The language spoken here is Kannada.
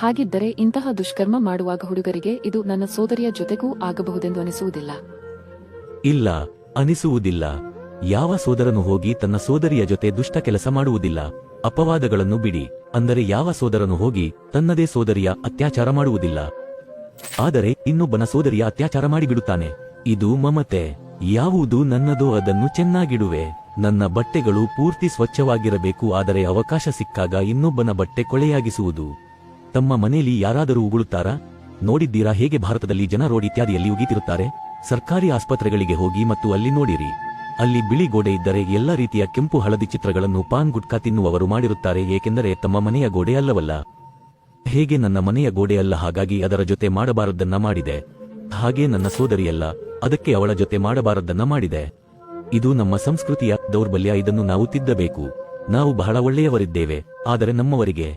ಹಾಗಿದ್ದರೆ ಇಂತಹ ದುಷ್ಕರ್ಮ ಮಾಡುವಾಗ ಹುಡುಗರಿಗೆ ಇದು ನನ್ನ ಸೋದರಿಯ ಜೊತೆಗೂ ಆಗಬಹುದೆಂದು ಅನಿಸುವುದಿಲ್ಲ. ಇಲ್ಲ, ಅನಿಸುವುದಿಲ್ಲ. ಯಾವ ಸೋದರನು ಹೋಗಿ ತನ್ನ ಸೋದರಿಯ ಜೊತೆ ದುಷ್ಟ ಕೆಲಸ ಮಾಡುವುದಿಲ್ಲ. ಅಪವಾದಗಳನ್ನು ಬಿಡಿ, ಅಂದರೆ ಯಾವ ಸೋದರನು ಹೋಗಿ ತನ್ನದೇ ಸೋದರಿಯ ಅತ್ಯಾಚಾರ ಮಾಡುವುದಿಲ್ಲ. ಆದರೆ ಇನ್ನೊಬ್ಬನ ಸೋದರಿಯ ಅತ್ಯಾಚಾರ ಮಾಡಿಬಿಡುತ್ತಾನೆ. ಇದು ಮಮತೆ, ಯಾವುದು ನನ್ನದೋ ಅದನ್ನು ಚೆನ್ನಾಗಿಡುವೆ. ನನ್ನ ಬಟ್ಟೆಗಳು ಪೂರ್ತಿ ಸ್ವಚ್ಛವಾಗಿರಬೇಕು, ಆದರೆ ಅವಕಾಶ ಸಿಕ್ಕಾಗ ಇನ್ನೊಬ್ಬನ ಬಟ್ಟೆ ಕೊಳೆಯಾಗಿಸುವುದು. ತಮ್ಮ ಮನೆಯಲ್ಲಿ ಯಾರಾದರೂ ಉಗುಳುತ್ತಾರಾ? ನೋಡಿದ್ದೀರಾ ಹೇಗೆ ಭಾರತದಲ್ಲಿ ಜನ ರೋಡ್ ಇತ್ಯಾದಿಯಲ್ಲಿ ಉಗಿತಿರುತ್ತಾರೆ? ಸರ್ಕಾರಿ ಆಸ್ಪತ್ರೆಗಳಿಗೆ ಹೋಗಿ ಮತ್ತು ಅಲ್ಲಿ ನೋಡಿರಿ. ಅಲ್ಲಿ ಬಿಳಿ ಗೋಡೆ ಇದ್ದರೆ ಎಲ್ಲ ರೀತಿಯ ಕೆಂಪು ಹಳದಿ ಚಿತ್ರಗಳನ್ನು ಪಾನ್ ಗುಟ್ಕಾ ತಿನ್ನುವವರು ಮಾಡಿರುತ್ತಾರೆ, ಏಕೆಂದರೆ ತಮ್ಮ ಮನೆಯ ಗೋಡೆ ಅಲ್ಲವಲ್ಲ. ಹೇಗೆ ನನ್ನ ಮನೆಯ ಗೋಡೆ ಅಲ್ಲ, ಹಾಗಾಗಿ ಅದರ ಜೊತೆ ಮಾಡಬಾರದ್ದನ್ನ ಮಾಡಿದೆ. ಹಾಗೆ ನನ್ನ ಸೋದರಿಯಲ್ಲ, ಅದಕ್ಕೆ ಅವಳ ಜೊತೆ ಮಾಡಬಾರದ್ದನ್ನ ಮಾಡಿದೆ. ಇದು ನಮ್ಮ ಸಂಸ್ಕೃತಿಯ ದೌರ್ಬಲ್ಯ, ಇದನ್ನು ನಾವು ತಿದ್ದಬೇಕು. ನಾವು ಬಹಳ ಒಳ್ಳೆಯವರಿದ್ದೇವೆ, ಆದರೆ ನಮ್ಮವರಿಗೆ